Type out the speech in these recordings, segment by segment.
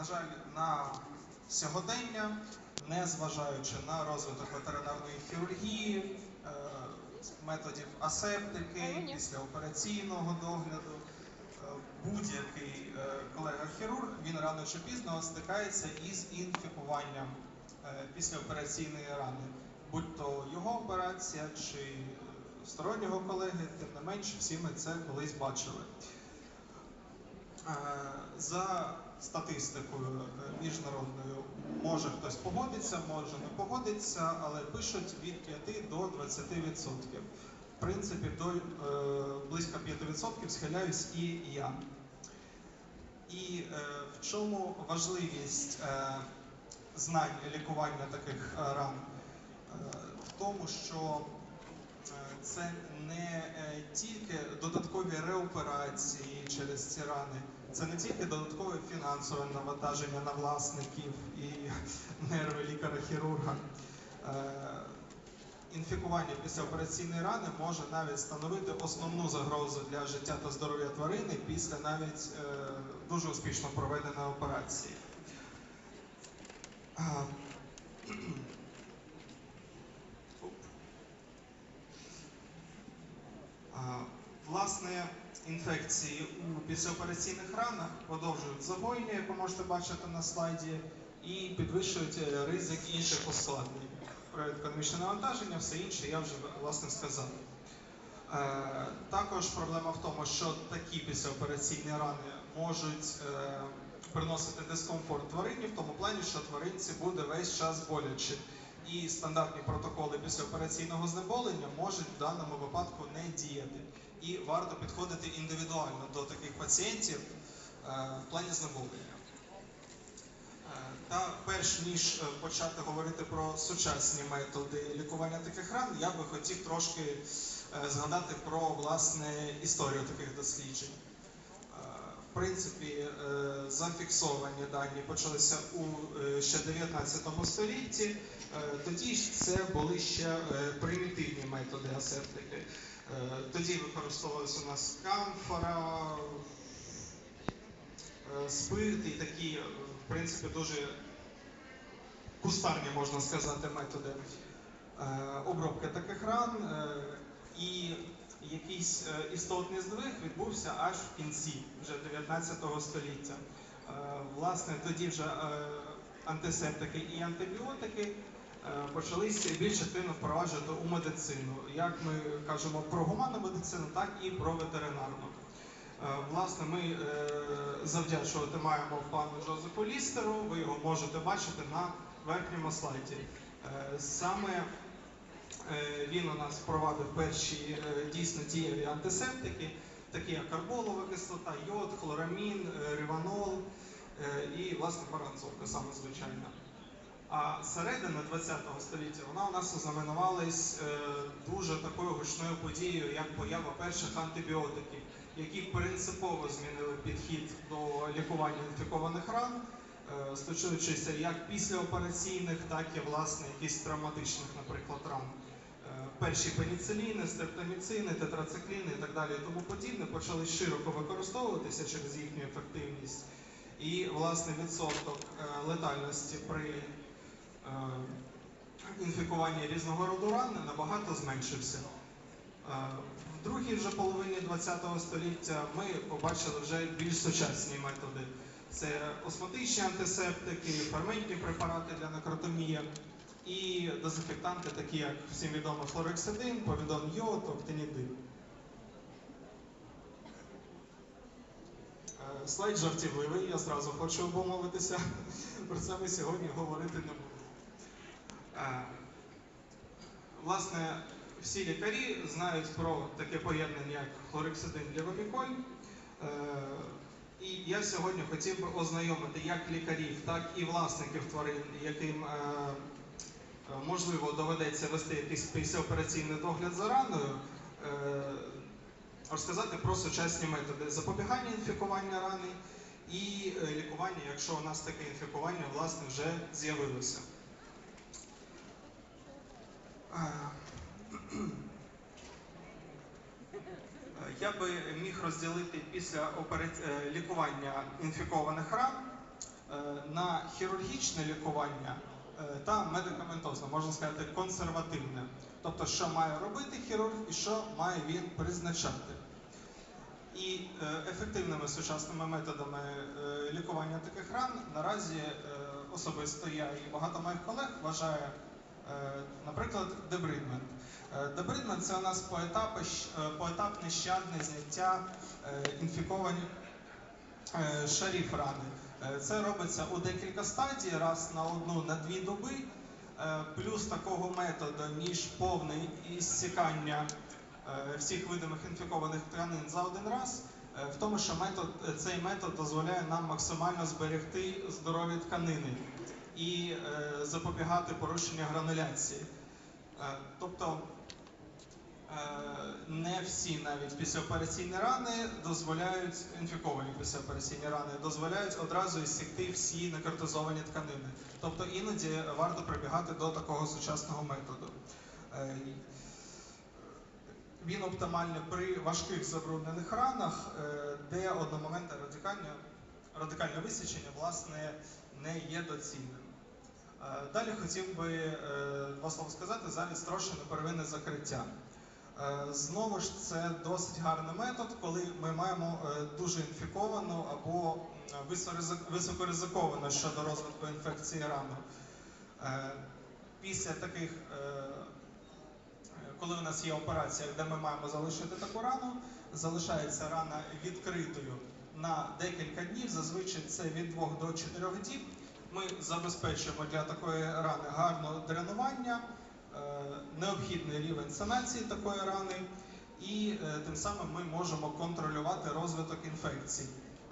На жаль, на сьогодення, незважаючи на розвиток ветеринарної хірургії, е, методів асептики, післяопераційного догляду, е, будь-який е, колега-хірург він рано чи пізно стикається із інфікуванням післяопераційної рани, будь то його операція чи стороннього колеги, тим не менш, всі ми це колись бачили. Е, За статистикою е, міжнародною може хтось погодиться, може не погодиться, але пишуть від 5 до 20%. В принципі, до е, близько 5% схиляюсь і я. І в чому важливість знань лікування таких ран? В тому, що це не е, тільки додаткові реоперації через ці рани, це не тільки додаткове фінансове навантаження на власників і нерви лікаря-хірурга. Е, Інфікування післяопераційної рани може навіть становити основну загрозу для життя та здоров'я тварини після навіть е, дуже успішно проведеної операції. А, оп. А, Власне, інфекції у післяопераційних ранах подовжують загоєння, як ви можете бачити на слайді, і підвищують ризик інших ускладнень. Про економічне навантаження, все інше я вже власне сказав. Е, Також проблема в тому, що такі післяопераційні рани можуть е, приносити дискомфорт тварині в тому плані, що тваринці буде весь час боляче. І стандартні протоколи післяопераційного знеболення можуть в даному випадку не діяти. І варто підходити індивідуально до таких пацієнтів е, в плані знеболення. Е, Та перш ніж е, почати говорити про сучасні методи лікування таких ран, я би хотів трошки згадати про власне історію таких досліджень. Принципі, е, зафіксовані дані почалися у е, ще 19 столітті. Е, Тоді ж це були ще примітивні методи асептики. Тоді використовувалися у нас камфора, спирт і такі, в принципі, дуже кустарні, можна сказати, методи обробки таких ран. І якийсь е, істотний здвиг відбувся аж в кінці вже 19 століття. Е, Власне, тоді вже е, антисептики і антибіотики почалися більш активно впроваджувати у медицину. Як ми кажемо про гуманну медицину, так і про ветеринарну. Власне, ми завдячувати маємо пану Джозефу Лістеру. Ви його можете бачити на верхньому слайді. Саме він у нас впровадив перші е, дійсно дієві антисептики, такі як карболова кислота, йод, хлорамін, е, риванол е, і власне баранцовка, саме звичайна. А середина ХХ століття вона у нас ознаменувалась е, дуже такою гучною подією, як поява перших антибіотиків, які принципово змінили підхід до лікування інфікованих ран, е, стосуючися як післяопераційних, так і власне якісь травматичних, наприклад, ран. Е, Перші пеніциліни, стрептоміцини, тетрацикліни і так далі і тому подібне почали широко використовуватися через їхню ефективність. І власне відсоток е, летальності при е, інфікуванні різного роду ран набагато зменшився. Е, В другій вже половині ХХ століття ми побачили вже більш сучасні методи. Це осмотичні антисептики, ферментні препарати для некротомії і дезінфектанти, такі як всім відомо хлорексидин, повідон йод, октинідин. Е, Слайд жартівливий, я зразу хочу обумовитися. Про це ми сьогодні говорити не будемо. Е, Власне, всі лікарі знають про таке поєднання, як хлорексидин лівоміколь. І я сьогодні хотів би ознайомити як лікарів, так і власників тварин, яким е, е, можливо доведеться вести якийсь післяопераційний догляд за раною, е, розказати про сучасні методи запобігання інфікування рани і лікування, якщо у нас таке інфікування власне вже з'явилося. Я би міг розділити після е, лікування інфікованих ран е, на хірургічне лікування е, та медикаментозне, можна сказати, консервативне. Тобто, що має робити хірург і що має він призначати. І ефективними сучасними методами лікування таких ран наразі особисто я і багато моїх колег вважає, наприклад, дебридмент. Е, це у нас е, поетапне щадне зняття е, інфікованих шарів рани. Це робиться у декілька стадій, раз на одну, на дві доби. Плюс такого методу, ніж повне ісцікання е, всіх видимих інфікованих тканин за один раз, в тому, що метод, цей метод дозволяє нам максимально зберегти здорові тканини і запобігати порушенню грануляції. Тобто не всі навіть післяопераційні рани дозволяють інфіковані післяопераційні рани, дозволяють одразу ісікти всі некартизовані тканини. Тобто іноді варто прибігати до такого сучасного методу. Е, Він оптимальний при важких забруднених ранах, е, де одномоментне радикальне, радикальне висічення власне не є доцільним. Е, Далі хотів би е, два слова сказати за відстрочене первинне закриття. Е, Знову ж це досить гарний метод, коли ми маємо е, дуже інфіковану або м, високоризиковану щодо розвитку інфекції рану. Е, Після таких, е, коли у нас є операція, де ми маємо залишити таку рану, залишається рана відкритою на декілька днів, зазвичай це від 2 до 4 діб. Ми забезпечуємо для такої рани гарне дренування, е, необхідний рівень санації такої рани, і е, тим самим ми можемо контролювати розвиток інфекцій.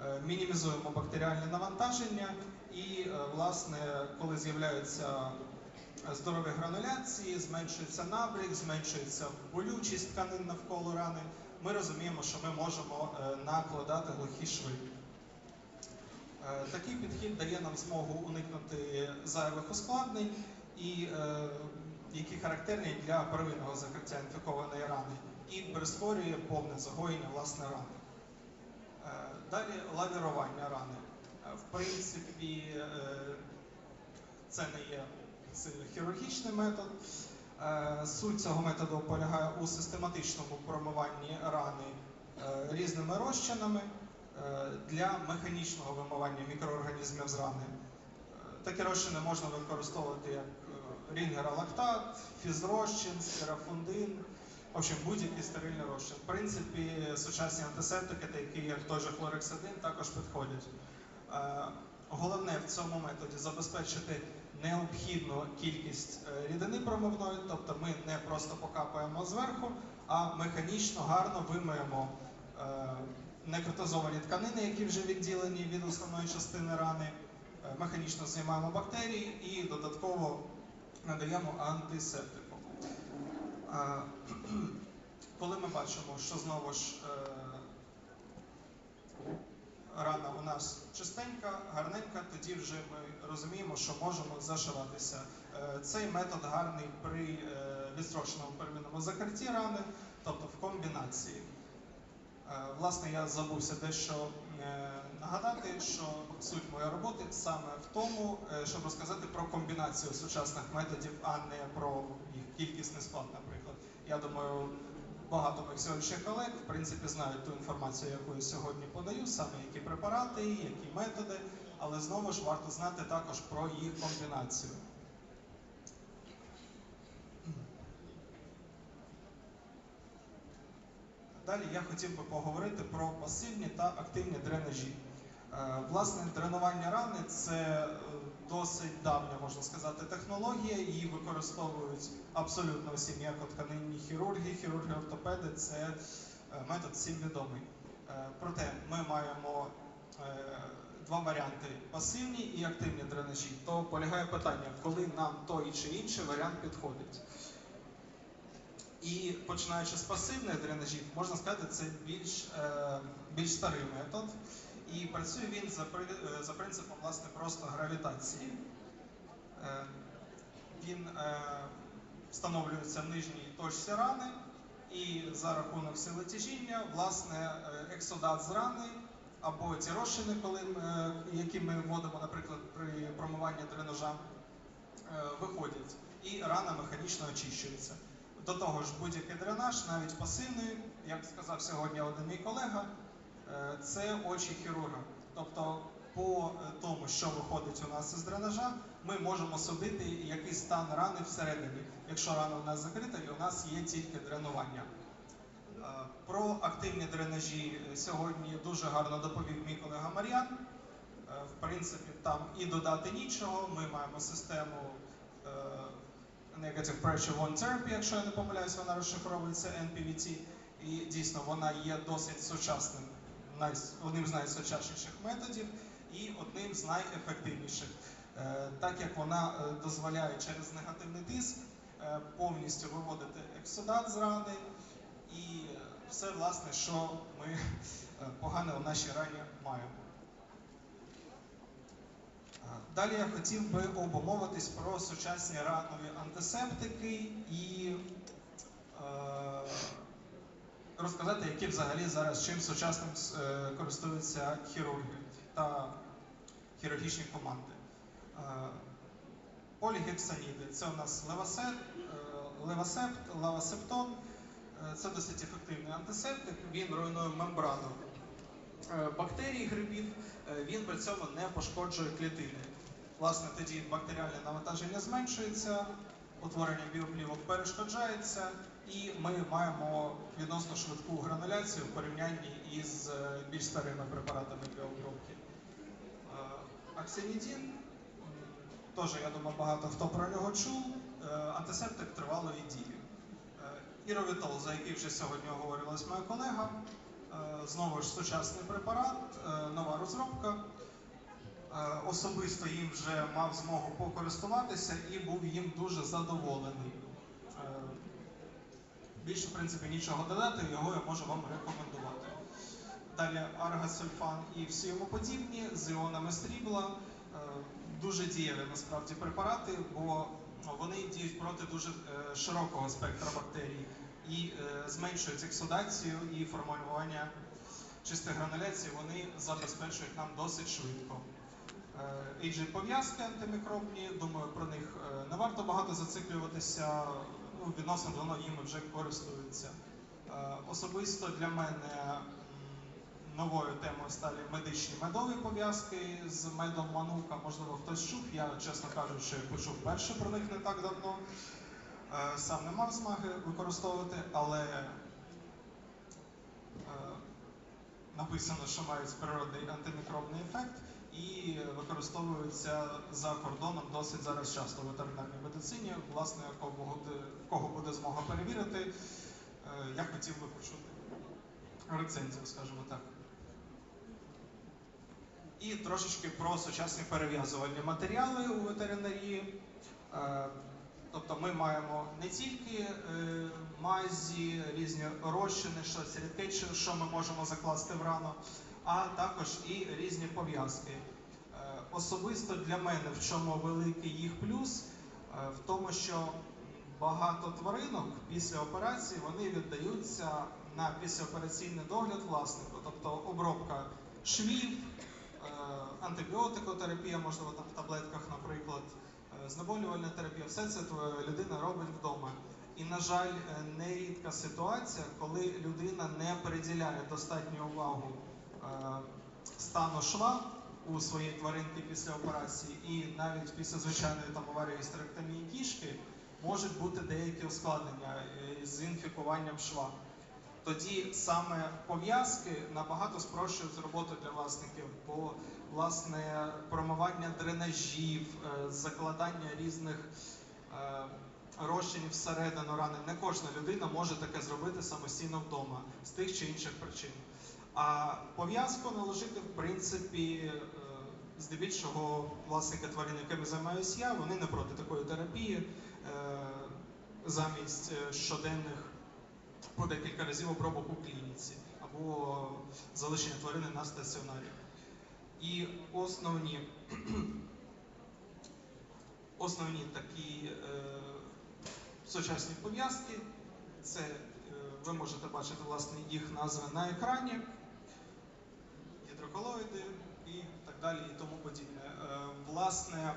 Е, Мінімізуємо бактеріальне навантаження, і, е, власне, коли з'являються здорові грануляції, зменшується набрік, зменшується болючість тканин навколо рани, ми розуміємо, що ми можемо е, накладати глухі шви. Е, Такий підхід дає нам змогу уникнути зайвих ускладнень, і, е, які характерні для первинного закриття інфікованої рани, і прискорює повне загоєння власне рани. Е, Далі лавірування рани. Е, В принципі, е, це не є це хірургічний метод. Суть цього методу полягає у систематичному промиванні рани різними розчинами для механічного вимивання мікроорганізмів з рани. Такі розчини можна використовувати як рінгеролактат, фізрозчин, стерофундин, в общем, будь-який стерильний розчин. В принципі, сучасні антисептики, такі як той же хлорексидин, також підходять. Е, Головне в цьому методі забезпечити необхідну кількість е, рідини промивної, тобто ми не просто покапаємо зверху, а механічно гарно вимиємо е, некротизовані тканини, які вже відділені від основної частини рани, механічно знімаємо бактерії і додатково надаємо антисептику. Коли ми бачимо, що знову ж е, рана у нас чистенька, гарненька, тоді вже ми розуміємо, що можемо зашиватися. Е, Цей метод гарний при е, відстроченому первинному закритті рани, тобто в комбінації. Власне, я забувся дещо нагадати, що суть моєї роботи саме в тому, е, щоб розказати про комбінацію сучасних методів, а не про їх кількісний склад, наприклад. Я думаю, багато моїх сьогоднішніх колег в принципі знають ту інформацію, яку я сьогодні подаю, саме які препарати, які методи, але знову ж варто знати також про їх комбінацію. Далі я хотів би поговорити про пасивні та активні дренажі. Е, Власне, дренування рани це е, досить давня, можна сказати, технологія. Її використовують абсолютно всі м'якотканинні хірурги, хірурги-ортопеди. Це е, метод всім відомий. Проте ми маємо два варіанти: пасивні і активні дренажі. То полягає питання, коли нам той чи інший варіант підходить. І починаючи з пасивних дренажів, можна сказати, це більш, е, більш старий метод. І працює він за, е, за принципом власне просто гравітації. Е, він встановлюється в нижній точці рани, і за рахунок сили тяжіння, власне, ексодат з рани або ті розчини, коли які ми вводимо, наприклад, при промиванні дренажа, виходять, і рана механічно очищується. До того ж, будь-який дренаж, навіть пасивний, як сказав сьогодні один мій колега, е, це очі хірурга. Тобто, по е, тому, що виходить у нас із дренажа, ми можемо судити, який стан рани всередині, якщо рана у нас закрита і у нас є тільки дренування. Е, Про активні дренажі сьогодні дуже гарно доповів мій колега Мар'ян. В принципі, там і додати нічого. Ми маємо систему Negative Pressure Wound Therapy, якщо я не помиляюсь, вона розшифровується NPVT. І дійсно вона є досить сучасним, одним з найсучасніших методів і одним з найефективніших, Е, так як вона е, дозволяє через негативний тиск е, повністю виводити ексудат з рани і все, власне, що ми погане у нашій рані маємо. Далі я хотів би обумовитись про сучасні ранові антисептики і е, розказати, які взагалі зараз чим сучасним е, користуються хірурги та хірургічні команди. Е, Полігексаніди це у нас левасет, е, левасепт, лавасептон. Е, Це досить ефективний антисептик. Він руйнує мембрану бактерій грибів, е, він при цьому не пошкоджує клітини. Власне, тоді бактеріальне навантаження зменшується, утворення біоплівок перешкоджається, і ми маємо відносно швидку грануляцію в порівнянні із е, більш старими препаратами для обробки. Е, Аксинідін, м, теж я думаю, багато хто про нього чув. Е, Антисептик тривалої дії. Е, Іровітол, за який вже сьогодні говорилась моя колега, е, знову ж сучасний препарат, е, нова розробка. Е, Особисто їм вже мав змогу покористуватися і був їм дуже задоволений. Е, Більше, в принципі, нічого додати, його я можу вам рекомендувати. Далі аргасульфан і всі йому подібні з іонами срібла. Е, Дуже дієві насправді препарати, бо вони діють проти дуже е, широкого спектра бактерій і е, зменшують ексудацію і формулювання чистих грануляцій вони забезпечують нам досить швидко. Е, пов'язки антимікробні, думаю, про них е, не варто багато зациклюватися. Ну, відносно давно їми вже користуються. Особисто для мене новою темою стали медичні медові пов'язки з медом манука. Можливо, хтось чув. Я, чесно кажучи, почув перше про них не так давно. Е, Сам не мав змоги використовувати, але е, написано, що мають природний антимікробний ефект і використовуються за кордоном досить зараз часто в ветеринарній медицині. Власне, кого буде, змога перевірити, е, я хотів би почути рецензію, скажімо так. І трошечки про сучасні перев'язувальні матеріали у ветеринарії. Тобто ми маємо не тільки е, мазі, різні розчини, щось рідке, що- ми можемо закласти в рану, а також і різні пов'язки. Е, Особисто для мене в чому великий їх плюс, Е, в тому, що багато тваринок після операції вони віддаються на післяопераційний догляд власнику, тобто обробка швів, антибіотикотерапія, можливо, там в таблетках, наприклад, знеболювальна терапія, все це людина робить вдома. І, на жаль, е, нерідка ситуація, коли людина не приділяє достатню увагу е, стану шва у своїй тваринки після операції, і навіть після звичайної там аварії гістеректомії кішки можуть бути деякі ускладнення е, з інфікуванням шва. Тоді саме пов'язки набагато спрощують роботу для власників, бо власне промивання дренажів, е, закладання різних е, розчинів всередину рани. Не кожна людина може таке зробити самостійно вдома з тих чи інших причин. А пов'язку наложити, в принципі, е, здебільшого власники тварин, якими займаюся я, вони не проти такої терапії замість щоденних по декілька разів обробок у клініці або залишення тварини на стаціонарі. І основні, основні такі е, сучасні пов'язки, це е, ви можете бачити власне їх назви на екрані. гідроколоїди і так далі, і тому подібне. Е, Власне,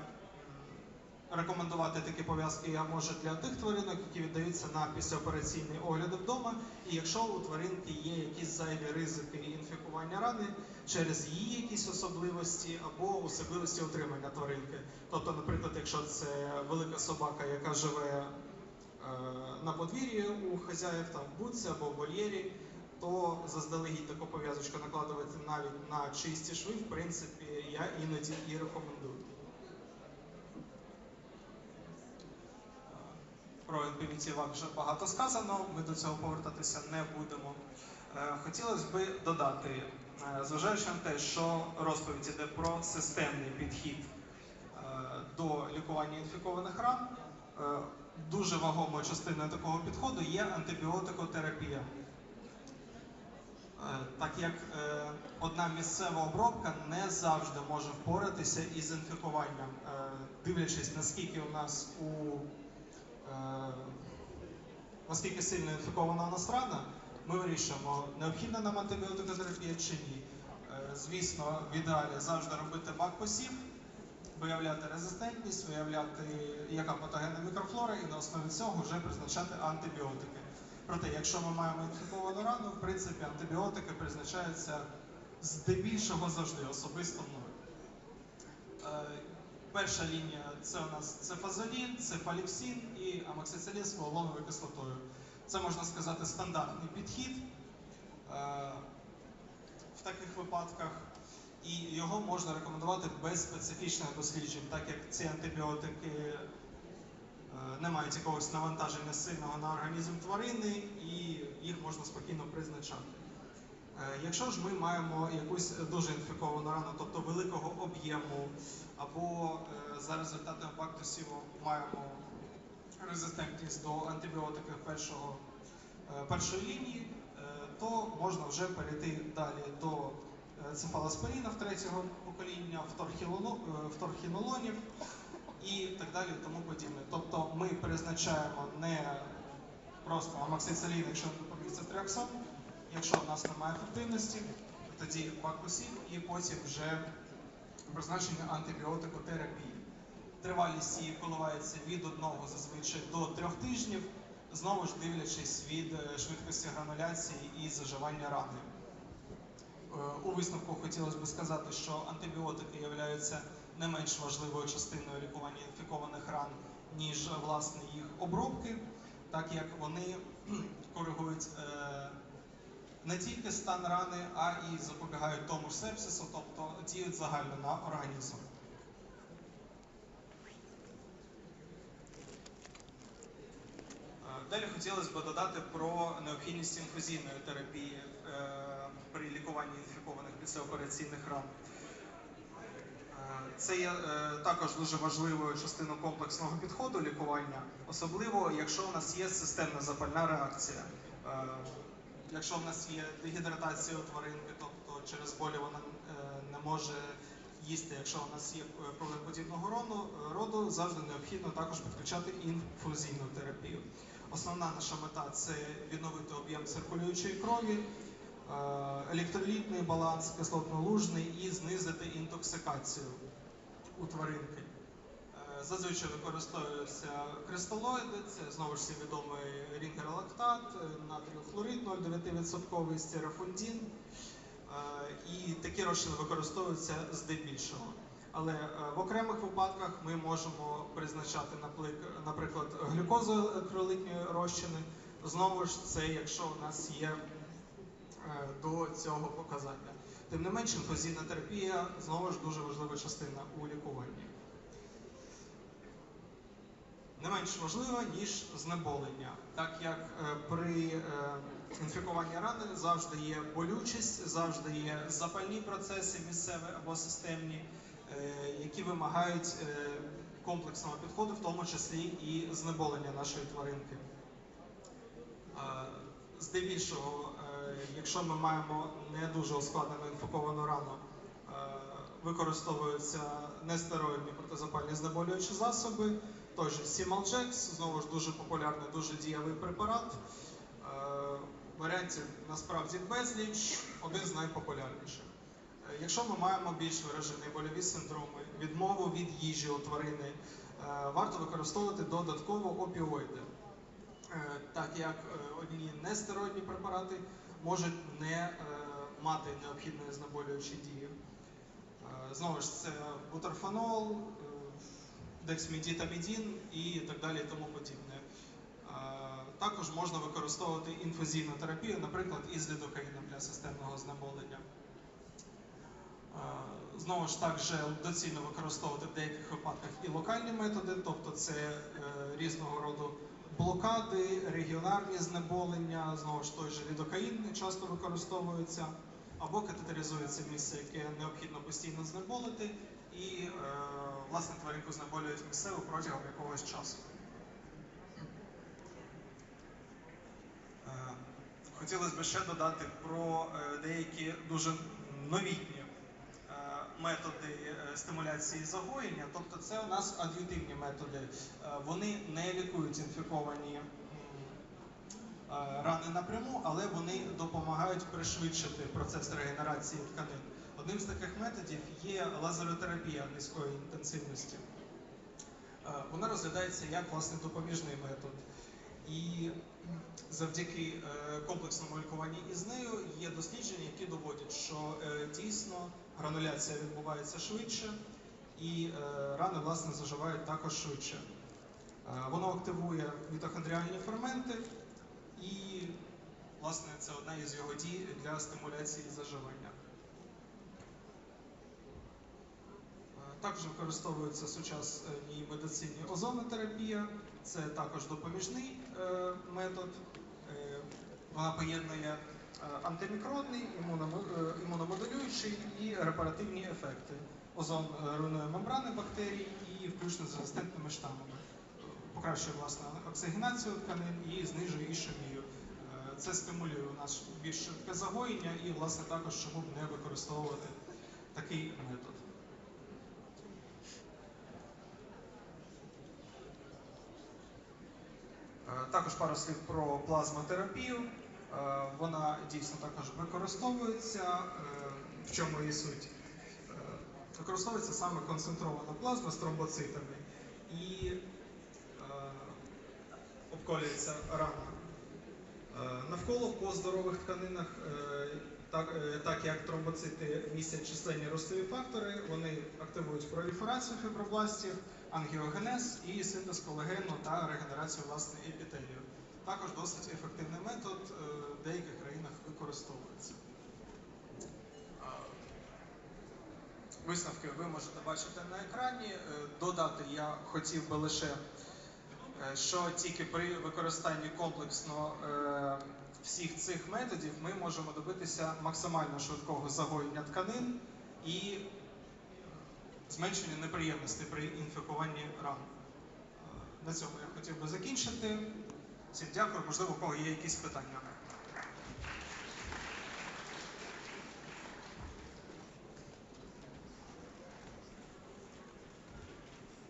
рекомендувати такі пов'язки я можу для тих тваринок, які віддаються на післяопераційний огляд вдома, і якщо у тваринки є якісь зайві ризики інфікування рани через її якісь особливості або особливості утримання тваринки. Тобто, наприклад, якщо це велика собака, яка живе е, на подвір'ї у хазяїв, там в будці або в вольєрі, то заздалегідь таку пов'язочку накладувати навіть на чисті шви, в принципі, я іноді і рекомендую. Про вам вже багато сказано, ми до цього повертатися не будемо. Е, Хотілося би додати, е, зважаючи на те, що розповідь іде про системний підхід е, до лікування інфікованих ран, дуже вагомою частиною такого підходу є антибіотикотерапія. Так як одна місцева обробка не завжди може впоратися із інфікуванням, дивлячись, наскільки у нас у наскільки сильно інфікована у нас рана, ми вирішуємо, необхідна нам антибіотикотерапія чи ні. Е, Звісно, в ідеалі завжди робити бак-посів, виявляти резистентність, виявляти, яка патогенна мікрофлора, і на основі цього вже призначати антибіотики. Проте, якщо ми маємо інфіковану рану, в принципі, антибіотики призначаються здебільшого завжди, особисто мною. Перша лінія це у нас цефазолін, цефаліксин і амоксицилін з фуалоновою кислотою. Це можна сказати стандартний підхід е, в таких випадках, і його можна рекомендувати без специфічних досліджень, так як ці антибіотики е, не мають якогось навантаження сильного на організм тварини, і їх можна спокійно призначати. Е, Якщо ж ми маємо якусь дуже інфіковану рану, тобто великого об'єму, або е, за результатами бактусіву маємо резистентність до антибіотиків першого, е, першої лінії, то можна вже перейти далі до цефалоспорінів третього покоління, вторхінолонів і так далі, тому подібне. Тобто ми призначаємо не просто амоксицилін, якщо не допоміг цитриаксон, якщо в нас немає ефективності, тоді бакусів і потім вже призначення антибіотикотерапії. Тривалість її коливається від одного зазвичай до трьох тижнів, знову ж дивлячись від е, швидкості грануляції і заживання рани. Е, У висновку хотілося б сказати, що антибіотики являються не менш важливою частиною лікування інфікованих ран, ніж е, власне їх обробки, так як вони коригують не тільки стан рани, а і запобігають тому ж сепсису, тобто діють загально на організм. Е, Далі хотілося б додати про необхідність інфузійної терапії е, при лікуванні інфікованих післяопераційних ран. Е, Це є також дуже важливою частиною комплексного підходу лікування, особливо якщо у нас є системна запальна реакція. Якщо в нас є дегідратація у тваринки, тобто через болі вона е, не може їсти, якщо у нас є е, проблем подібного роду, роду, завжди необхідно також підключати інфузійну терапію. Основна наша мета це відновити об'єм циркулюючої крові, е, електролітний баланс, кислотно-лужний і знизити інтоксикацію у тваринки. Зазвичай використовуються кристалоїди, це знову ж всі відомий рінгеролактат, е, натріохлорид 0,9% стерафундін. Е, І такі розчини використовуються здебільшого. Але е, в окремих випадках ми можемо призначати, наприклад, глюкозоелектролитні розчини. Знову ж це, якщо у нас є е, до цього показання. Тим не менш, інфузійна терапія знову ж дуже важлива частина у лікуванні. Не менш важлива, ніж знеболення, так як е, при е, інфікуванні рани завжди є болючість, завжди є запальні процеси місцеві або системні, е, які вимагають комплексного підходу, в тому числі і знеболення нашої тваринки. Здебільшого, якщо ми маємо не дуже ускладнену інфіковану рану, використовуються нестероїдні протизапальні знеболюючі засоби, той же Сімалджекс, знову ж дуже популярний, дуже дієвий препарат. Е, Варіантів насправді безліч, один з найпопулярніших. Якщо ми маємо більш виражені больові синдроми, відмову від їжі у тварини, е, варто використовувати додатково опіоїди, Е, так як е, одні нестероїдні препарати можуть не е, мати необхідної знеболюючої дії. Е, Знову ж це бутерфанол, дексметітамідін і так далі і тому подібне. Також можна використовувати інфузійну терапію, наприклад, із лідокаїном для системного знеболення. Знову ж так доцільно використовувати в деяких випадках і локальні методи, тобто це е, різного роду блокади, регіонарні знеболення, знову ж той же лідокаїн часто використовується, або катетеризується місце, яке необхідно постійно знеболити, і е, власне тваринку знеболюють місцево протягом якогось часу. Е, Хотілося б ще додати про е, деякі дуже новітні е, методи стимуляції загоєння. Тобто це у нас ад'ютивні методи. Вони не лікують інфіковані рани напряму, але вони допомагають пришвидшити процес регенерації тканин. Одним з таких методів є лазеротерапія низької інтенсивності. Е, Вона розглядається як власне допоміжний метод. І завдяки е, комплексному лікуванні із нею є дослідження, які доводять, що е, дійсно грануляція відбувається швидше, і рани власне заживають також швидше. Воно активує мітохондріальні ферменти, і власне це одна із його дій для стимуляції заживання. Е, Також використовується сучасній медицині озонотерапія, це також допоміжний е, метод. Е, вона поєднує е, антимікробний, імуномо- е, імуномодулюючий і репаративні ефекти. Озон е, руйнує мембрани бактерій і включно з резистентними штамами. Покращує власне оксигенацію тканин і знижує ішемію. Е, Це стимулює у нас більш швидке загоєння і, власне, також чому б не використовувати такий метод. Е, Також пару слів про плазмотерапію. Е, Вона дійсно також використовується. Е, В чому її суть? Е, Використовується саме концентрована плазма з тромбоцитами і обколюється рана. Навколо по здорових тканинах, так, так як тромбоцити містять численні ростові фактори, вони активують проліферацію фібробластів, ангіогенез і синтез колагену та регенерацію власне епітелію. Також досить ефективний метод, е, в деяких країнах використовується. Висновки ви можете бачити на екрані. Е, Додати я хотів би лише Е, що тільки при використанні комплексно всіх цих методів ми можемо добитися максимально швидкого загоєння тканин і зменшення неприємностей при інфікуванні ран. Е, На цьому я хотів би закінчити. Всім дякую, можливо, у кого є якісь питання.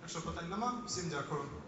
Якщо питань нема, всім дякую.